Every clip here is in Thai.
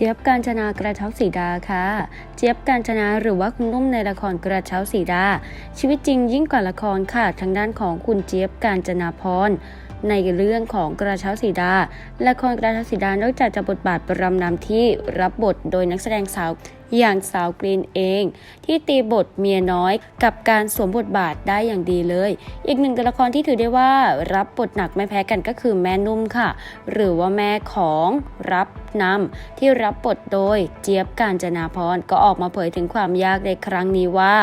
เจี๊ยบการชนากระเช้าสีดาค่ะ เจี๊ยบการชนาหรือว่าคุณนุ่มในละครกระเช้าสีดา ชีวิตจริงยิ่งกว่าละครค่ะทางด้านของคุณเจี๊ยบการจนาพรในเรื่องของกระเช้าสีดา ละครกระเช้าสีดานอกจากจะบทบาทประรำนำที่รับบทโดยนักแสดงสาว อย่างสาวกรีนเอง ที่ตีบทเมียน้อยกับการสวมบทบาทได้อย่างดีเลย อีกหนึ่งตัวละครที่ถือได้ว่ารับบทหนักไม่แพ้กันก็คือแม่นุ่มค่ะ หรือว่าแม่ของรับนำที่รับบทโดยเจี๊ยบกาญจนาพรก็ออกมาเผยถึงความยากในครั้งนี้ว่า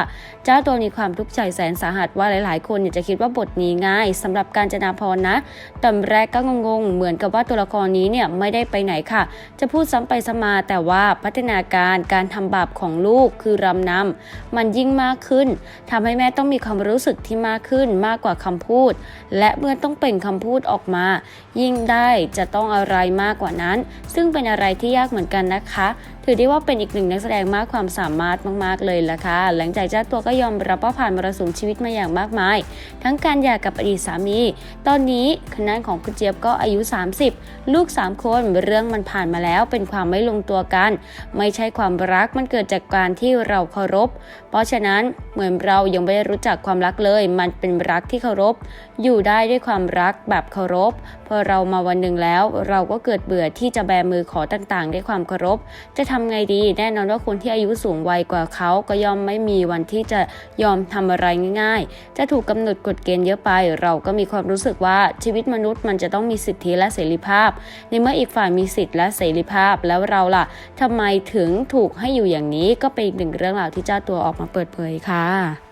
เจ้าตัวมีความทุกข์ใจแสนสาหัสว่าหลาย ๆ คนเนี่ยจะคิดว่าบทนี้ง่ายสำหรับการจนาพรนะตอนแรกก็งงๆ เหมือนกับว่าตัวละครนี้เนี่ยไม่ได้ไปไหนค่ะ จะพูดซ้ำไปซ้ำมาแต่ว่าพัฒนาการการทำบาปของลูกคือรำนำมันยิ่งมากขึ้นทำให้แม่ต้องมีความรู้สึกที่มากขึ้นมากกว่าคำพูด และเมื่อต้องเปล่งคำพูดออกมา ยิ่งได้จะต้องอะไรมากกว่านั้น ซึ่งเป็นอะไรที่ยากเหมือนกันนะคะ ถือได้ว่าเป็นอีกหนึ่งนักแสดงมากความสามารถมากๆเลยละค่ะหลังจากเจ้าตัวก็ยอมรับว่าผ่านมรสุมชีวิตมาอย่างมากมาย ทั้งการหย่ากับอดีตสามี ตอนนี้คณะของคุณเจี๊ยบก็อายุ 30 ลูก 3 คนเรื่องมันผ่านมาแล้วเป็นความไม่ลงตัวกัน ไม่ใช่ความรักมันเกิดจากการที่เราเคารพ เพราะฉะนั้นเหมือนเรายังไม่ได้รู้จักความรักเลย มันเป็นรักที่เคารพ อยู่ได้ด้วยความรักแบบเคารพ พอเรามาวันหนึ่งแล้ว เราก็เกิดเบื่อที่จะแบมือขอต่างๆ ด้วยความเคารพ จะทำไงดี แน่นอนว่าคนที่อายุสูงวัยกว่าเขาก็ย่อมไม่มีวันที่จะยอมทำอะไรง่าย ๆ จะถูกกำหนดกฎเกณฑ์เยอะไป เราก็มีความรู้สึกว่าชีวิตมนุษย์มันจะต้องมีสิทธิและเสรีภาพ ในเมื่ออีกฝ่ายมีสิทธิและเสรีภาพแล้วเราล่ะทำไมถึงถูกให้อยู่อย่างนี้ก็เป็นอีกหนึ่งเรื่องราวที่เจ้าตัวออกมาเปิดเผยค่ะ